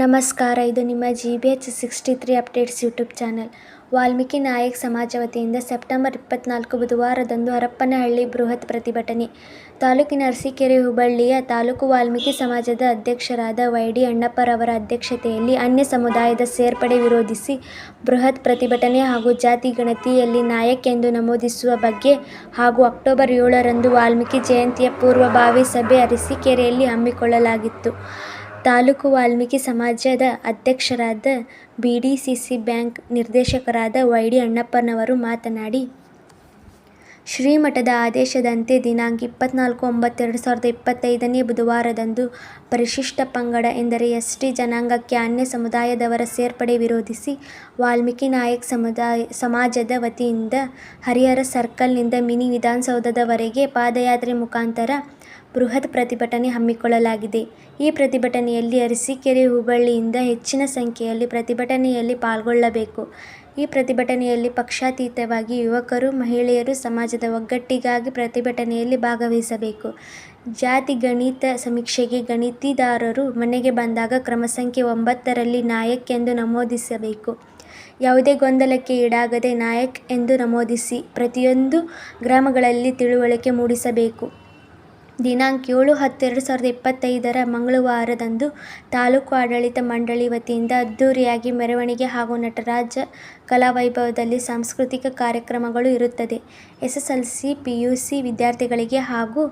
ನಮಸ್ಕಾರ, ಇದು ನಿಮ್ಮ G B H sixty three updates YouTube channel Valmiki Nayak ಸಮಾಜ ವತಿಯಿಂದ ಸೆಪ್ಟೆಂಬರ್ ಇಪ್ಪತ್ತ್ನಾಲ್ಕು ಬುಧವಾರದಂದು ಹರಪ್ಪನಹಳ್ಳಿ ಬೃಹತ್ ಪ್ರತಿಭಟನೆ. ತಾಲೂಕಿನ ಅರಸೀಕೆರೆ ಹುಬ್ಬಳ್ಳಿಯ ತಾಲೂಕು ವಾಲ್ಮೀಕಿ ಸಮಾಜದ ಅಧ್ಯಕ್ಷರಾದ ವೈ ಡಿ ಅಣ್ಣಪ್ಪರವರ ಅಧ್ಯಕ್ಷತೆಯಲ್ಲಿ ಅನ್ಯ ಸಮುದಾಯದ ಸೇರ್ಪಡೆ ವಿರೋಧಿಸಿ ಬೃಹತ್ ಪ್ರತಿಭಟನೆ ಹಾಗೂ ಜಾತಿ ಗಣತಿಯಲ್ಲಿ ನಾಯಕ್ ಎಂದು ನಮೂದಿಸುವ ಬಗ್ಗೆ ಹಾಗೂ ಅಕ್ಟೋಬರ್ ಏಳರಂದು ವಾಲ್ಮೀಕಿ ಜಯಂತಿಯ ಪೂರ್ವಭಾವಿ ಸಭೆ ಅರಸೀಕೆರೆಯಲ್ಲಿ ಹಮ್ಮಿಕೊಳ್ಳಲಾಗಿತ್ತು. ತಾಲೂಕು ವಾಲ್ಮೀಕಿ ಸಮಾಜದ ಅಧ್ಯಕ್ಷರಾದ ಬಿ ಬ್ಯಾಂಕ್ ನಿರ್ದೇಶಕರಾದ ವೈ ಡಿ ಅಣ್ಣಪ್ಪನವರು ಮಾತನಾಡಿ ಶ್ರೀಮಠದ ಆದೇಶದಂತೆ ದಿನಾಂಕ ಇಪ್ಪತ್ತ್ನಾಲ್ಕು ಒಂಬತ್ತು ಎರಡು ಸಾವಿರದ ಇಪ್ಪತ್ತೈದನೇ ಬುಧವಾರದಂದು ಪರಿಶಿಷ್ಟ ಪಂಗಡ ಎಂದರೆ ಎಸ್ ಟಿ ಜನಾಂಗಕ್ಕೆ ಅನ್ಯ ಸಮುದಾಯದವರ ಸೇರ್ಪಡೆ ವಿರೋಧಿಸಿ ವಾಲ್ಮೀಕಿ ನಾಯಕ್ ಸಮುದಾಯ ಸಮಾಜದ ವತಿಯಿಂದ ಹರಿಹರ ಸರ್ಕಲ್ನಿಂದ ಮಿನಿ ವಿಧಾನಸೌಧದವರೆಗೆ ಪಾದಯಾತ್ರೆ ಮುಖಾಂತರ ಬೃಹತ್ ಪ್ರತಿಭಟನೆ ಹಮ್ಮಿಕೊಳ್ಳಲಾಗಿದೆ. ಈ ಪ್ರತಿಭಟನೆಯಲ್ಲಿ ಅರಸೀಕೆರೆ ಹುಬ್ಬಳ್ಳಿಯಿಂದ ಹೆಚ್ಚಿನ ಸಂಖ್ಯೆಯಲ್ಲಿ ಪ್ರತಿಭಟನೆಯಲ್ಲಿ ಪಾಲ್ಗೊಳ್ಳಬೇಕು. ಈ ಪ್ರತಿಭಟನೆಯಲ್ಲಿ ಪಕ್ಷಾತೀತವಾಗಿ ಯುವಕರು, ಮಹಿಳೆಯರು ಸಮಾಜದ ಒಗ್ಗಟ್ಟಿಗಾಗಿ ಪ್ರತಿಭಟನೆಯಲ್ಲಿ ಭಾಗವಹಿಸಬೇಕು. ಜಾತಿ ಗಣಿತ ಸಮೀಕ್ಷೆಗೆ ಗಣಿತಿದಾರರು ಮನೆಗೆ ಬಂದಾಗ ಕ್ರಮ ಸಂಖ್ಯೆ ಒಂಬತ್ತರಲ್ಲಿ ನಾಯಕ್ ಎಂದು ನಮೂದಿಸಬೇಕು. ಯಾವುದೇ ಗೊಂದಲಕ್ಕೆ ಈಡಾಗದೆ ನಾಯಕ್ ಎಂದು ನಮೂದಿಸಿ ಪ್ರತಿಯೊಂದು ಗ್ರಾಮಗಳಲ್ಲಿ ತಿಳುವಳಿಕೆ ಮೂಡಿಸಬೇಕು. ದಿನಾಂಕ ಏಳು ಹತ್ತು ಎರಡು ಸಾವಿರದ ಇಪ್ಪತ್ತೈದರ ಮಂಗಳವಾರದಂದು ತಾಲೂಕು ಆಡಳಿತ ಮಂಡಳಿ ವತಿಯಿಂದ ಅದ್ದೂರಿಯಾಗಿ ಮೆರವಣಿಗೆ ಹಾಗೂ ನಟರಾಜ ಕಲಾವೈಭವದಲ್ಲಿ ಸಾಂಸ್ಕೃತಿಕ ಕಾರ್ಯಕ್ರಮಗಳು ಇರುತ್ತದೆ. S S L C P U C ವಿದ್ಯಾರ್ಥಿಗಳಿಗೆ ಹಾಗೂ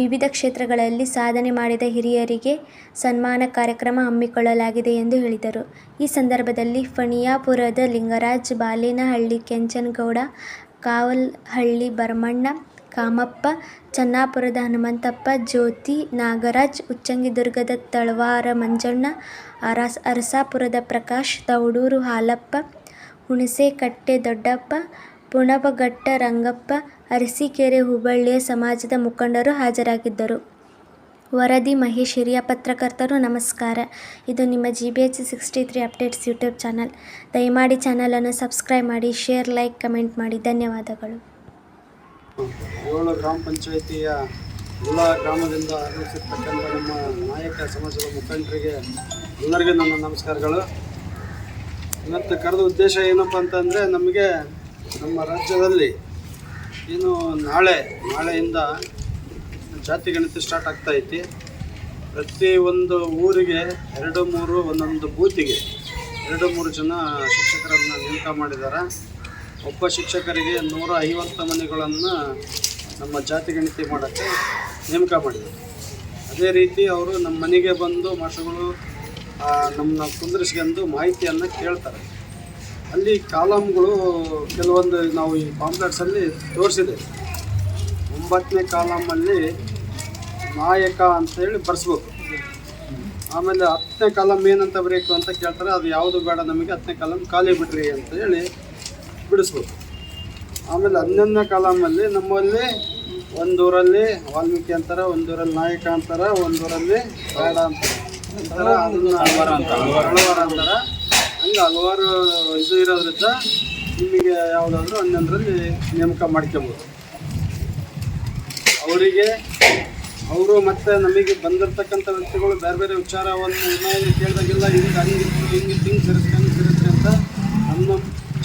ವಿವಿಧ ಕ್ಷೇತ್ರಗಳಲ್ಲಿ ಸಾಧನೆ ಮಾಡಿದ ಹಿರಿಯರಿಗೆ ಸನ್ಮಾನ ಕಾರ್ಯಕ್ರಮ ಹಮ್ಮಿಕೊಳ್ಳಲಾಗಿದೆ ಎಂದು ಹೇಳಿದರು. ಈ ಸಂದರ್ಭದಲ್ಲಿ ಫಣಿಯಾಪುರದ ಲಿಂಗರಾಜ್, ಬಾಲೇನಹಳ್ಳಿ ಕೆಂಚನಗೌಡ, ಕಾವಲ್ಹಳ್ಳಿ ಭರಮಣ್ಣ ಕಾಮಪ್ಪ, ಚನ್ನಾಪುರದ ಹನುಮಂತಪ್ಪ, ಜ್ಯೋತಿ, ನಾಗರಾಜ್, ಉಚ್ಚಂಗಿದುರ್ಗದ ತಳವಾರ ಮಂಜಣ್ಣ, ಅರಸ್, ಅರಸಾಪುರದ ಪ್ರಕಾಶ್ ತೌಡೂರು ಹಾಲಪ್ಪ, ಹುಣಸೇಕಟ್ಟೆ ದೊಡ್ಡಪ್ಪ, ಪುಣಬಘಟ್ಟ ರಂಗಪ್ಪ, ಅರಸೀಕೆರೆ ಹುಬ್ಬಳ್ಳಿಯ ಸಮಾಜದ ಮುಖಂಡರು ಹಾಜರಾಗಿದ್ದರು. ವರದಿ ಮಹೇಶ್, ಹಿರಿಯ ಪತ್ರಕರ್ತರು, ನಮಸ್ಕಾರ. ಇದು ನಿಮ್ಮ G B H sixty three updates YouTube channel ದಯಮಾಡಿ ಚಾನಲನ್ನು ಸಬ್ಸ್ಕ್ರೈಬ್ ಮಾಡಿ ಶೇರ್ ಲೈಕ್ ಕಮೆಂಟ್ ಮಾಡಿ. ಧನ್ಯವಾದಗಳು. ಏಳು ಗ್ರಾಮ ಪಂಚಾಯಿತಿಯ ಎಲ್ಲ ಗ್ರಾಮದಿಂದ ಆಗಮಿಸಿರ್ತಕ್ಕಂಥ ನಮ್ಮ ನಾಯಕ ಸಮಾಜದ ಮುಖಂಡರಿಗೆ ಎಲ್ಲರಿಗೂ ನನ್ನ ನಮಸ್ಕಾರಗಳು. ಇವತ್ತು ಕರೆದ ಉದ್ದೇಶ ಏನಪ್ಪ ಅಂತಂದರೆ ನಮಗೆ ನಮ್ಮ ರಾಜ್ಯದಲ್ಲಿ ಏನು ನಾಳೆ, ನಾಳೆಯಿಂದ ಜಾತಿ ಗಣಿತ ಸ್ಟಾರ್ಟ್ ಆಗ್ತಾ ಐತಿ. ಪ್ರತಿ ಒಂದು ಊರಿಗೆ ಎರಡು, ಮೂರು ಒಂದೊಂದು ಬೂತಿಗೆ ಎರಡು, ಮೂರು ಜನ ಶಿಕ್ಷಕರನ್ನು ನೇಮಕ ಮಾಡಿದ್ದಾರೆ ಒಬ್ಬ ಶಿಕ್ಷಕರಿಗೆ ನೂರ ಐವತ್ತು ಮನೆಗಳನ್ನು ನಮ್ಮ ಜಾತಿ ಗಣತಿ ಮಾಡೋಕ್ಕೆ ನೇಮಕ ಮಾಡಿದರು. ಅದೇ ರೀತಿ ಅವರು ನಮ್ಮ ಮನೆಗೆ ಬಂದು ಮಾಸ್ಟರ್ಗಳು ನಮ್ಮನ್ನ ಕುಂದಿರಿಸ್ಕೊಂಡು ಮಾಹಿತಿಯನ್ನು ಕೇಳ್ತಾರೆ. ಅಲ್ಲಿ ಕಾಲಮ್ಗಳು ಕೆಲವೊಂದು ನಾವು ಈ ಪಾಂಪ್ಲೆಟ್ಸಲ್ಲಿ ತೋರಿಸಿದೆ. ಒಂಬತ್ತನೇ ಕಾಲಮಲ್ಲಿ ನಾಯಕ ಅಂತೇಳಿ ಬರ್ಸ್ಬೇಕು. ಆಮೇಲೆ ಹತ್ತನೇ ಕಾಲಮ್ ಏನಂತ ಬರೀಕು ಅಂತ ಕೇಳ್ತಾರೆ. ಅದು ಯಾವುದು ಬೇಡ ನಮಗೆ ಹತ್ತನೇ ಕಾಲಮ್ ಖಾಲಿ ಬಿಡ್ರಿ ಅಂತ ಹೇಳಿ ಬಿಡಿಸ್ಬೇಕು ಆಮೇಲೆ ಹನ್ನೊಂದನೇ ಕಾಲಮಲ್ಲಿ ನಮ್ಮಲ್ಲಿ ಒಂದೂರಲ್ಲಿ ವಾಲ್ಮೀಕಿ ಅಂತಾರೆ ಒಂದೂರಲ್ಲಿ ನಾಯಕ ಅಂತಾರೆ ಒಂದೂರಲ್ಲಿ ಬೇಡ ಅಂತಾರೆ. ಹಲವಾರು ಅಂತಾರೆ. ಹಂಗೆ ಹಲವಾರು ಇದು ಇರೋದ್ರಿಂದ ನಿಮಗೆ ಯಾವುದಾದ್ರೂ ಹನ್ನೊಂದರಲ್ಲಿ ನೇಮಕ ಮಾಡ್ಕೊಬೋದು. ಅವರಿಗೆ ಅವರು ಮತ್ತು ನಮಗೆ ಬಂದಿರತಕ್ಕಂಥ ವ್ಯಕ್ತಿಗಳು ಬೇರೆ ಬೇರೆ ವಿಚಾರವನ್ನು ಏನಾದರೂ ಕೇಳಿದಾಗೆಲ್ಲ ಹಿಂಗೆ ಹಂಗಿತ್ತು ಹಿಂಗಿತ್ತು ಹಿಂಗೆ ಸೇರಿಸ್ಕೊಂಡು ಹಂಗೆ ಅಂತ ನಮ್ಮ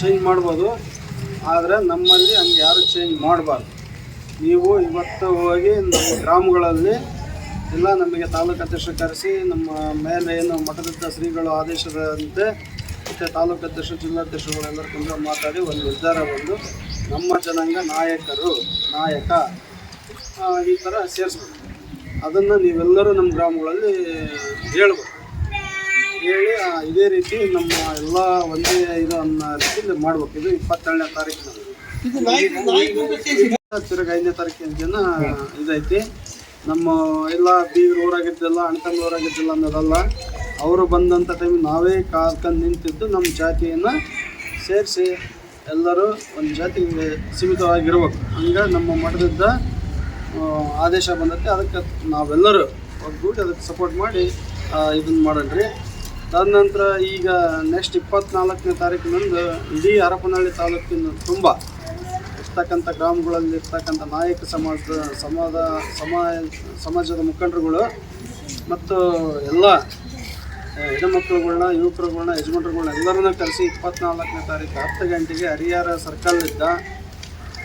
ಚೇಂಜ್ ಮಾಡ್ಬೋದು. ಆದರೆ ನಮ್ಮಲ್ಲಿ ಹಂಗೆ ಯಾರು ಚೇಂಜ್ ಮಾಡಬಾರ್ದು. ನೀವು ಇವತ್ತು ಹೋಗಿ ನಮ್ಮ ಗ್ರಾಮಗಳಲ್ಲಿ ಎಲ್ಲ ನಮಗೆ ತಾಲೂಕು ಅಧ್ಯಕ್ಷರು ಕರೆಸಿ ನಮ್ಮ ಮೇಲೆ ಏನು ಮಠದ ಶ್ರೀಗಳು ಆದೇಶದಂತೆ ಮತ್ತು ತಾಲೂಕು ಅಧ್ಯಕ್ಷರು ಜಿಲ್ಲಾಧ್ಯಕ್ಷರುಗಳೆಲ್ಲರೂ ತುಂಬ ಮಾತಾಡಿ ಒಂದು ನಿರ್ಧಾರ ಬಂದು ನಮ್ಮ ಜನಾಂಗ ನಾಯಕರು, ನಾಯಕ ಈ ಥರ ಸೇರಿಸ್ಬೇಕು. ಅದನ್ನು ನೀವೆಲ್ಲರೂ ನಮ್ಮ ಗ್ರಾಮಗಳಲ್ಲಿ ಹೇಳ್ಬೇಕು. ಹೇಳಿ ಇದೇ ರೀತಿ ನಮ್ಮ ಎಲ್ಲ ಒಂದೇ ಇದು ಅನ್ನೋ ರೀತಿಯಲ್ಲಿ ಮಾಡ್ಬೇಕು ಇದು ಇಪ್ಪತ್ತೆರಡನೇ ತಾರೀಕು ತಿರುಗ ಐದನೇ ತಾರೀಕಿನ ದಿನ ಇದೈತಿ. ನಮ್ಮ ಎಲ್ಲ ಬೀಗರು ಊರಾಗಿದ್ದೆಲ್ಲ ಅಣ್ತಂದು ಊರಾಗಿದ್ದಿಲ್ಲ ಅನ್ನೋದಲ್ಲ ಅವರು ಬಂದಂಥ ಟೈಮ್ ನಾವೇ ಕಾಲ್ಕೊಂಡು ನಿಂತಿದ್ದು ನಮ್ಮ ಜಾತಿಯನ್ನು ಸೇರಿಸಿ ಎಲ್ಲರೂ ಒಂದು ಜಾತಿಗೆ ಸೀಮಿತವಾಗಿರ್ಬೇಕು. ಹಂಗೆ ನಮ್ಮ ಮಠದಿಂದ ಆ, ಆದೇಶ ಬಂದತ್ತೆ ಅದಕ್ಕೆ ನಾವೆಲ್ಲರೂ ಒಗ್ಗೂಡಿ ಅದಕ್ಕೆ ಸಪೋರ್ಟ್ ಮಾಡಿ ಇದನ್ನು ಮಾಡೋಣ್ರಿ. ತದನಂತರ ಈಗ ನೆಕ್ಸ್ಟ್ ಇಪ್ಪತ್ನಾಲ್ಕನೇ ತಾರೀಕಿನಂದು ಇಡೀ ಹರಪನಹಳ್ಳಿ ತಾಲೂಕಿನ ತುಂಬ ಇರ್ತಕ್ಕಂಥ ಗ್ರಾಮಗಳಲ್ಲಿ ಇರ್ತಕ್ಕಂಥ ನಾಯಕ ಸಮಾಜದ ಸಮಾಜ ಸಮಾಜ ಸಮಾಜದ ಮುಖಂಡರುಗಳು ಮತ್ತು ಎಲ್ಲ ಹೆಣ್ಣುಮಕ್ಳುಗಳ್ನ ಯುವಕರುಗಳ್ನ, ಯಜಮಾನ್ರುಗಳ್ನ ಎಲ್ಲರನ್ನ ಕರೆಸಿ ಇಪ್ಪತ್ನಾಲ್ಕನೇ ತಾರೀಕು ಹತ್ತು ಗಂಟೆಗೆ ಹರಿಹರ ಸರ್ಕಲ್ನಿಂದ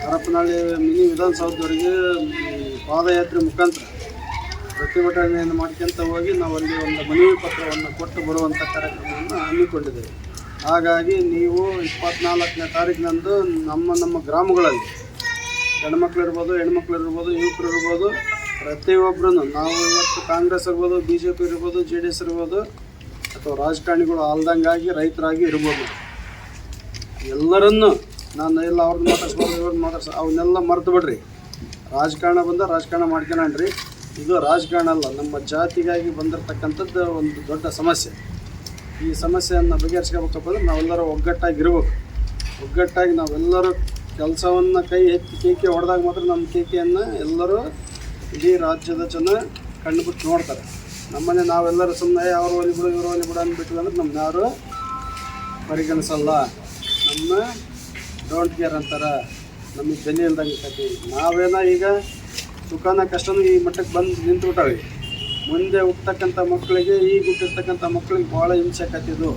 ಹರಪನಹಳ್ಳಿ ಮಿನಿ ವಿಧಾನಸೌಧದವರೆಗೆ ಪಾದಯಾತ್ರೆ ಮುಖಾಂತರ ಪ್ರತಿಭಟನೆಯನ್ನು ಮಾಡ್ಕೊಂತ ಹೋಗಿ ನಾವು ಅಲ್ಲಿ ಒಂದು ಮನವಿ ಪತ್ರವನ್ನು ಕೊಟ್ಟು ಬರುವಂಥ ಕಾರ್ಯಕ್ರಮವನ್ನು ಹಮ್ಮಿಕೊಂಡಿದ್ದೇವೆ. ಹಾಗಾಗಿ ನೀವು ಇಪ್ಪತ್ನಾಲ್ಕನೇ ತಾರೀಕಿನಂದು ನಮ್ಮ ನಮ್ಮ ಗ್ರಾಮಗಳಲ್ಲಿ ಗಂಡು ಇರ್ಬೋದು ಹೆಣ್ಮಕ್ಳು ಇರ್ಬೋದು, ಯುವಕರು ಇರ್ಬೋದು ಪ್ರತಿಯೊಬ್ಬರೂ ನಾವು ಇವತ್ತು ಕಾಂಗ್ರೆಸ್ ಇರ್ಬೋದು ಬಿ ಜೆ ಪಿ ಇರ್ಬೋದು, ಜೆ ಡಿ ಎಸ್ ಇರ್ಬೋದು, ಅಥವಾ ರಾಜಕಾರಣಿಗಳು ಆಲ್ದಂಗಾಗಿ ರೈತರಾಗಿ ಇರ್ಬೋದು. ಎಲ್ಲರನ್ನು ನಾನು ಎಲ್ಲ ಅವ್ರನ್ನ ಮಾತಾಡ್ಸ್ಬೋದು ಇವ್ರನ್ನ ಮಾತಾಡ್ಸ, ಅವನ್ನೆಲ್ಲ ಮರೆತು ಬಿಡ್ರಿ. ರಾಜಕಾರಣ ಬಂದ ರಾಜಕಾರಣ ಮಾಡ್ಕೊಳ್ರಿ ಇದು ರಾಜಕಾರಣ ಅಲ್ಲ, ನಮ್ಮ ಜಾತಿಗಾಗಿ ಬಂದಿರತಕ್ಕಂಥದ್ದು ಒಂದು ದೊಡ್ಡ ಸಮಸ್ಯೆ. ಈ ಸಮಸ್ಯೆಯನ್ನು ಬಗೆಹರಿಸ್ಕೋಬೇಕಪ್ಪ ಅಂದ್ರೆ ನಾವೆಲ್ಲರೂ ಒಗ್ಗಟ್ಟಾಗಿರ್ಬೇಕು. ಒಗ್ಗಟ್ಟಾಗಿ ನಾವೆಲ್ಲರೂ ಕೆಲಸವನ್ನು ಕೈ ಎತ್ತಿ ಕೇಕೆ ಹೊಡೆದಾಗ ಮಾತ್ರ ನಮ್ಮ ಕೇಕೆಯನ್ನು ಎಲ್ಲರೂ ಇಡೀ ರಾಜ್ಯದ ಜನ ಕಣ್ಣುಬಿಟ್ಟು ನೋಡ್ತಾರೆ. ನಮ್ಮನೆ ನಾವೆಲ್ಲರೂ ಸುಮ್ಮನೆ ಅವ್ರು ಒಲಿ ಬಿಡು, ಇವರು ಒಲಿ ಬಿಡು ಅಂದ್ಬಿಟ್ಟು ಅಂದ್ರೆ ನಮ್ಮನ್ನ ಯಾರು ಪರಿಗಣಿಸಲ್ಲ. ನಮ್ಮ ಡೋಂಟ್ ಕೇರ್ ಅಂತಾರೆ. ನಮಗೆ ಬೆಲೆ ಇಲ್ದಂಗೆ ನಾವೇನೋ ನಾವೇನ ಈಗ ಸುಖನ ಕಷ್ಟನೂ ಈ ಮಟ್ಟಕ್ಕೆ ಬಂದು ನಿಂತ್ಬಿಟ್ಟವೆ. ಮುಂದೆ ಹುಟ್ಟತಕ್ಕಂಥ ಮಕ್ಕಳಿಗೆ, ಈಗ ಹುಟ್ಟಿರ್ತಕ್ಕಂಥ ಮಕ್ಕಳಿಗೆ ಭಾಳ ಹಿಂಸೆ ಕತ್ತಿದ್ದು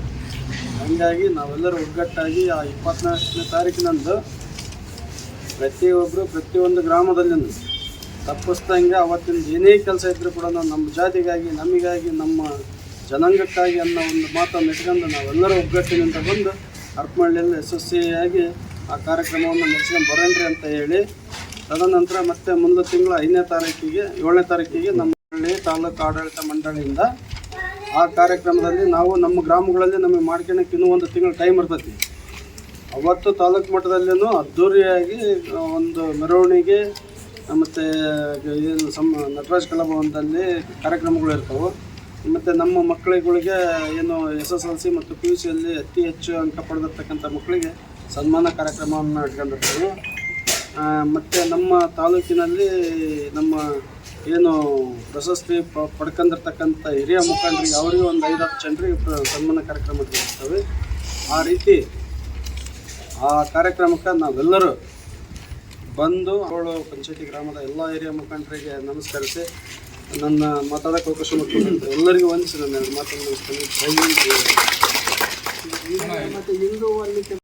ಹಂಗಾಗಿ ನಾವೆಲ್ಲರೂ ಒಗ್ಗಟ್ಟಾಗಿ ಆ ಇಪ್ಪತ್ನಾಲ್ಕನೇ ತಾರೀಕಿನಂದು ಪ್ರತಿಯೊಬ್ಬರು ಪ್ರತಿಯೊಂದು ಗ್ರಾಮದಲ್ಲಿನೂ ತಪ್ಪಿಸ್ದಂಗೆ ಅವತ್ತಿನ ಏನೇ ಕೆಲಸ ಇದ್ದರೂ ಕೂಡ ನಾವು ನಮ್ಮ ಜಾತಿಗಾಗಿ, ನಮಗಾಗಿ, ನಮ್ಮ ಜನಾಂಗಕ್ಕಾಗಿ ಅನ್ನೋ ಒಂದು ಮಾತನ್ನು ಇಟ್ಕೊಂಡು ನಾವೆಲ್ಲರೂ ಒಗ್ಗಟ್ಟಿನಿಂದ ಬಂದು ಹರಪನಹಳ್ಳಿಯಲ್ಲಿ ಯಶಸ್ವಿಯಾಗಿ ಆ ಕಾರ್ಯಕ್ರಮವನ್ನು ನಡೆಸ್ಕೊಂಡು ಬರೋಣ್ರಿ ಅಂತ ಹೇಳಿ ತದನಂತರ ಮತ್ತೆ ಮುಂದೆ ತಿಂಗಳ ಐದನೇ ತಾರೀಕಿಗೆ, ಏಳನೇ ತಾರೀಕಿಗೆ ನಮ್ಮ ಹಳ್ಳಿ ತಾಲೂಕು ಆಡಳಿತ ಮಂಡಳಿಯಿಂದ ಆ ಕಾರ್ಯಕ್ರಮದಲ್ಲಿ ನಾವು ನಮ್ಮ ಗ್ರಾಮಗಳಲ್ಲಿ ನಮಗೆ ಮಾಡ್ಕೊಳಕ್ಕೆ ಇನ್ನೂ ಒಂದು ತಿಂಗಳು ಟೈಮ್ ಇರ್ತೈತಿ. ಅವತ್ತು ತಾಲೂಕು ಮಟ್ಟದಲ್ಲೂ ಅದ್ಧೂರಿಯಾಗಿ ಒಂದು ಮೆರವಣಿಗೆ ಮತ್ತು ಏನು ಸಮ ನಟರಾಜ್ ಕಲಾಭವನದಲ್ಲಿ ಕಾರ್ಯಕ್ರಮಗಳು ಇರ್ತವೆ. ಮತ್ತು ನಮ್ಮ ಮಕ್ಕಳಿಗಳಿಗೆ ಏನು ಎಸ್ ಎಸ್ ಎಲ್ ಸಿ ಮತ್ತು ಪಿ ಯು ಸಿಯಲ್ಲಿ ಅತಿ ಹೆಚ್ಚು ಅಂಕ ಪಡೆದಿರ್ತಕ್ಕಂಥ ಮಕ್ಕಳಿಗೆ ಸನ್ಮಾನ ಕಾರ್ಯಕ್ರಮವನ್ನು ಇಟ್ಕೊಂಡಿರ್ತೇವೆ. ಮತ್ತು ನಮ್ಮ ತಾಲೂಕಿನಲ್ಲಿ ನಮ್ಮ ಏನು ಪ್ರಶಸ್ತಿ ಪ, ಪಡ್ಕೊಂಡಿರ್ತಕ್ಕಂಥ ಹಿರಿಯ ಮುಖಂಡರಿಗೆ ಅವರಿಗೆ ಒಂದು ಐದು ಹತ್ತು ಜನರಿಗೆ ಸನ್ಮಾನ ಕಾರ್ಯಕ್ರಮ ಜರುಗಿಸ್ತವೆ ಆ ರೀತಿ ಆ ಕಾರ್ಯಕ್ರಮಕ್ಕೆ ನಾವೆಲ್ಲರೂ ಬಂದು ಅವಳು ಪಂಚಾಯತಿ ಗ್ರಾಮದ ಎಲ್ಲ ಹಿರಿಯ ಮುಖಂಡರಿಗೆ ನಮಸ್ಕರಿಸಿ ನನ್ನ ಮಾತಾಡೋಕ್ಕೆ ಅವಕಾಶ ಮಾಡಿಕೊಟ್ಟು ಎಲ್ಲರಿಗೂ ವಂದಿಸಿ ನನ್ನ ಮಾತನ್ನು ಮತ್ತು ಹಿಂದೂ. ವಾಲ್ಮೀಕಿ